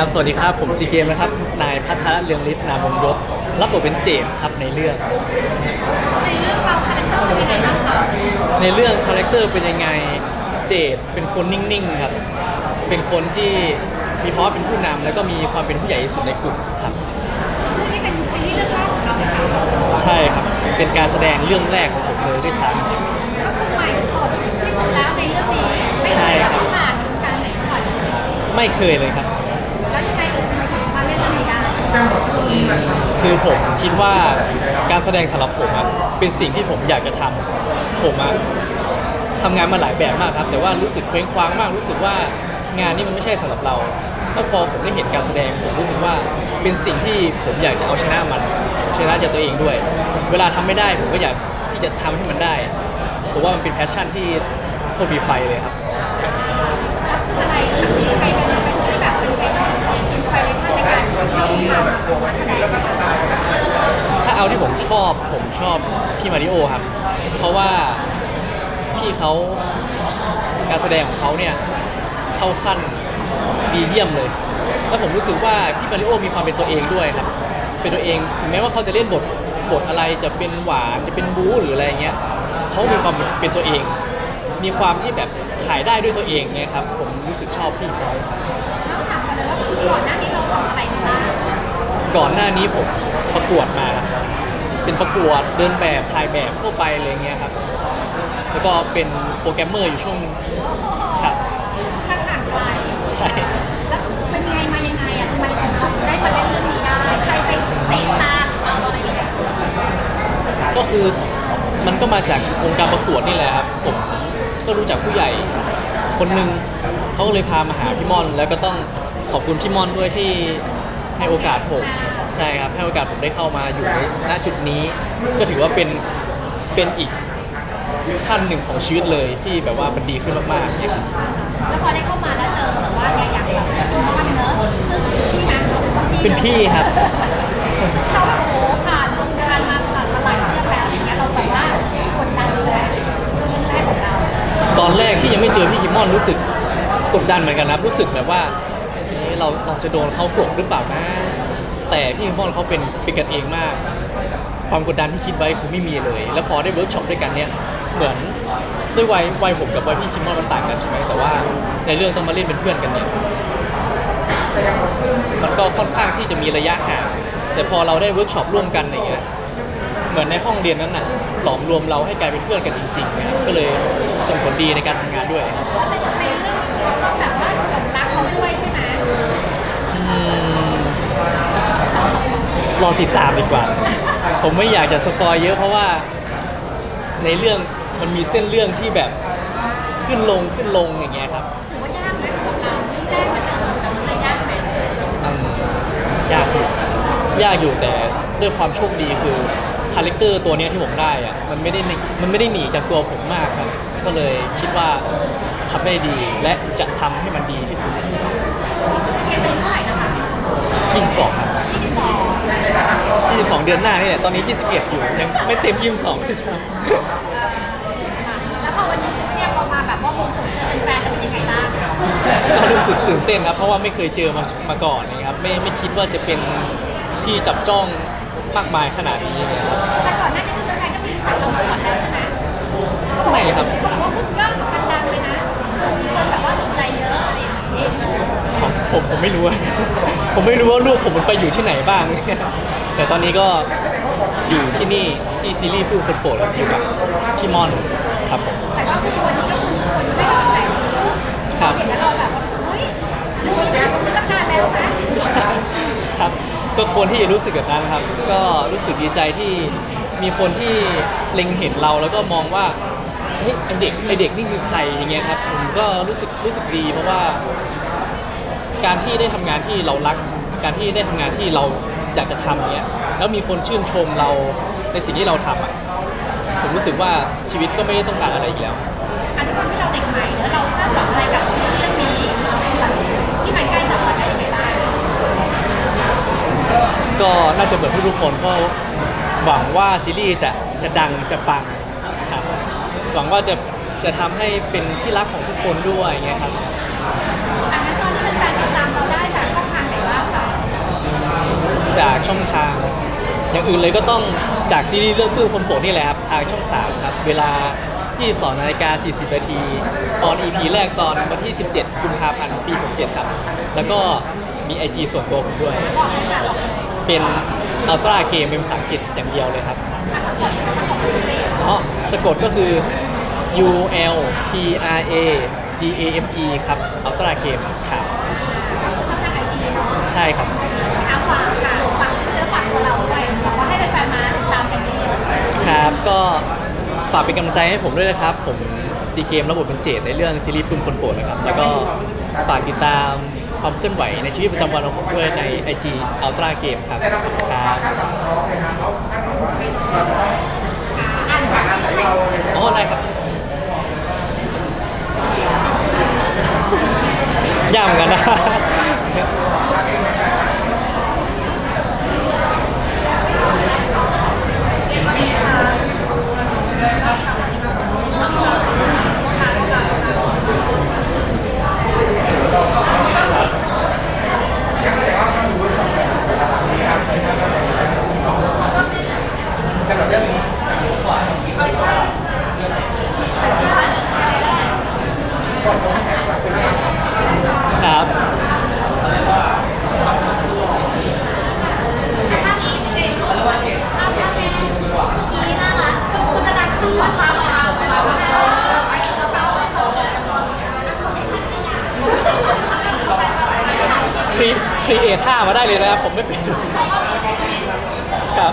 ครับสวัสดีครับ ผมซีเกมนะครับ นายพัทรเรืองฤทธิ์นามวงยศรับบทเป็นเจดครับในเรื่อง ในเรื่องเราคาแรคเตอร์เป็นยังไงบ้างคะในเรื่องคาแรคเตอร์เป็นยังไง เจดเป็นคนนิ่งๆครับ เป็นคนที่มีภาวะเป็นผู้นำแล้วก็มีความเป็นผู้ใหญ่ที่สุดในกลุ่มครับเรื่องนี้เป็นซีรีส์เรื่องแรกของเราไหมคะใช่ครับ เป็นการแสดงเรื่องแรกของผมเลยด้วยซ้ำครับ ก็คือใหม่สดที่สุดแล้วในเรื่องนี้ใช่ครับไม่เคยผ่านการไหนมาก่อนไม่เคยเลยครับ คือผมคิดว่าการแสดงสำหรับผมอะเป็นสิ่งที่ผมอยากจะทำผมอะทำงานมาหลายแบบมากครับ แต่ว่ารู้สึกเคว้งคว้างมากรู้สึกว่างานนี้มันไม่ใช่สำหรับเราแล้วพอผมได้เห็นการแสดงผมรู้สึกว่าเป็นสิ่งที่ผมอยากจะเอาชนะมันชนะใจตัวเองด้วย เวลาทำไม่ได้ผมก็อยากที่จะทำให้มันได้ผมว่ามันเป็นแพชชั่นที่โคตรมีไฟเลยครับคืออะไรคะมีใคร อบผมชอบพี่มาริโอครับ เพราะว่าพี่เขาการแสดงของเขาเนี่ยเข้าขั้นดีเยี่ยมเลย แล้วผมรู้สึกว่าพี่มาริโอมีความเป็นตัวเองด้วยครับ เป็นตัวเองถึงแม้ว่าเขาจะเล่นบทบทอะไรจะเป็นหวานจะเป็นบู๊หรืออะไรเงี้ยเขามีความเป็นตัวเอง มีความที่แบบขายได้ด้วยตัวเองเนี่ยครับผมรู้สึกชอบพี่เขาครับแล้วถามกันเลยว่าคือก่อนหน้านี้เราทำอะไรมาบ้างก่อนหน้านี้ผมประกวดมาครับ เป็นประกวดเดินแบบถ่ายแบบทั่วไปอะไรเงี้ยครับ แล้วก็เป็นโปรแกรมเมอร์อยู่ช่วงหนึ่งครับช่างห่างไกล ใช่ แล้วเป็นยังไงมายังไงอะทำไมถึงเราได้มาเล่นเรื่องนี้ได้ ใครไปเตะตาเราอะไรอย่างเงี้ยก็คือมันก็มาจากวงการประกวดนี่แหละครับผมก็รู้จักผู้ใหญ่คนหนึ่งเขาก็เลยพามาหาพี่ม่อน แล้วก็ต้องขอบคุณพี่ม่อนด้วยที่ ให้โอกาสผมใช่ครับให้โอกาสผมได้เข้ามาอยู่ในณจุดนี้ ก็ถือว่าเป็นเป็นอีกขั้นหนึ่งของชีวิตเลยที่แบบว่ามันดีขึ้นมากๆเนี่ยครับ แล้วพอได้เข้ามาแล้วเจอแบบว่าเนี่ยอย่างแบบคุณม่อนเนอะซึ่งพี่นะบางทีเป็นพี่ครับ ซึ่งเขาแบบโอ้โหผ่านวงการมาผ่านมาหลายเรื่องแล้วอย่างเงี้ยเราแบบว่ากดดันแหละเรื่องแรกของเราตอนแรกที่ยังไม่เจอพี่คิมมอนรู้สึกกดดันเหมือนกันนะครับรู้สึกแบบว่า เราเราจะโดนเขาโกรธหรือเปล่านะ แต่พี่คิมมอนเขาเป็นเป็นกันเองมาก ความกดดันที่คิดไว้คือไม่มีเลย แล้วพอได้เวิร์กช็อปด้วยกันเนี่ยเหมือนด้วยวัยวัยผมกับวัยพี่คิมมอนมันต่างกันใช่ไหมแต่ว่าในเรื่องต้องมาเล่นเป็นเพื่อนกันเนี่ยมันก็ค่อนข้างที่จะมีระยะห่างแต่พอเราได้เวิร์กช็อปร่วมกันอย่างเงี้ยเหมือนในห้องเรียนนั้นน่ะหลอมรวมเราให้กลายเป็นเพื่อนกันจริงๆนะครับก็เลยส่งผลดีในการทำงานด้วยครับ แล้วในในเรื่องคือเราต้องแบบ รอติดตามดีกว่า ผมไม่อยากจะสปอยเยอะเพราะว่าในเรื่องมันมีเส้นเรื่องที่แบบขึ้นลงขึ้นลงอย่างเงี้ยครับถือว่ายากไหมสำหรับเราเรื่องแรกมาเจอแบบนี้ยากไหมอืมยากอยู่ยากอยู่แต่ด้วยความโชคดีคือคาแรคเตอร์ตัวเนี้ยที่ผมได้อะมันไม่ได้หนีมันไม่ได้หนีจากตัวผมมากครับก็เลยคิดว่าทำได้ดีและจะทำให้มันดีที่สุด เดือนหน้านี่แหละตอนนี้ 21 อยู่ยังไม่เต็ม22ด้วยซ้แล้วพอวันนี้เนี่ยพอมาแบบว่าวงสงเจอแฟนๆแล้วเป็นยังไงบ้างำก็รู้สึกตื่นเต้นครับเพราะว่าไม่เคยเจอมามาก่อนนะครับไม่ไม่คิดว่าจะเป็นที่จับจ้องมากมายขนาดนี้นะครับแต่ก่อนหน้านี้คือแฟนๆก็ไม่รู้จักเรามาก่อนแล้วใช่ไหมไม่ครับ เขาบอกว่าคุณก็ดังๆเลยนะมีคนแบบว่าสนใจเยอะอะไรอย่างนี้ผมผมผมไม่รู้อะ ผมไม่รู้ว่าลูกผมมันไปอยู่ที่ไหนบ้าง แต่ตอนนี้ก็อยู่ที่นี่ที่ซีรีส์ผู้คนโปรดครับอยู่กับพี่มอนครับผมแต่ก็คือวันนี้ก็คือมีคนให้กำลังใจเราเยอะครับ เห็นแล้วเราแบบว่าเฮ้ยรู้นะคนนี้ตั้งนานแล้วนะ ครับก็ควรที่จะรู้สึกแบบนั้นครับ ก็รู้สึกดีใจที่มีคนที่เล็งเห็นเราแล้วก็มองว่าเฮ้ยไอเด็กไอเด็กนี่คือใครอย่างเงี้ยครับผมก็รู้สึกรู้สึกดีเพราะว่า การที่ได้ทำงานที่เรารัก การที่ได้ทำงานที่เรา อยากจะทำเนี่ยแล้วมีคนชื่นชมเราในสิ่งที่เราทำอะผมรู้สึกว่าชีวิตก็ไม่ได้ต้องการอะไรอีกแล้ว อันนี้ความที่เราเด็กใหม่แล้วเราคาดหวังอะไรกับซีรีส์เรื่องนี้หลังจากที่มันใกล้จะออนแล้วยังไงบ้างก็น่าจะเหมือนทุกๆคนก็หวังว่าซีรีส์จะจะดังจะปังครับหวังว่าจะจะทำให้เป็นที่รักของทุกคนด้วยอย่างเงี้ยครับ อันนั้นตอนนี้เป็นแฟนๆติดตามเราได้จากช่องทางไหน จากช่องทาง อย่างอื่นเลยก็ต้องจากซีรีส์เรื่องปื้มคนโปรดนี่แหละครับ ทางช่อง 3 ครับ เวลา 22นาฬิกา40นาทีออน EP แรกตอนวันที่ 17กุมภาพันธ์ปี 67 ครับ แล้วก็มี IG ส่วนตัวผมด้วยบอกเลยค่ะบอกเลยเป็นอัลตร้าเกมเป็นภาษาอังกฤษอย่างเดียวเลยครับอะสะกดสะกดดูสิอ๋อสะกดก็คือ U L T R A G A M E ครับอัลตร้าเกมครับช่องทางไอจีเนาะใช่ครับ อะฝากค่ะฝากซื้อฝากตัวเราด้วยบอกว่าให้แฟนๆมาติดตามกันเยอะๆครับก็ฝากเป็นกำลังใจให้ผมด้วยนะครับ ผมซีเกมระบบเป็นเจดในเรื่องซีรีส์ปืนคนโปรดนะครับ แล้วก็ฝากติดตามความเคลื่อนไหวในชีวิตประจำวันของผมด้วยใน IG Ultra Game ครับครับอ๋อได้ครับยากเหมือนกันนะ ครับ แต่ภาพนี้จริงๆภาพภาพนี้เมื่อกี้น่ารักคุณจะดังก็ต้องขอภาพเราไปแล้วนะไปเราสาวสอ งครีครีเอท่ามาได้เลยนะครับผมไม่เป็นครับ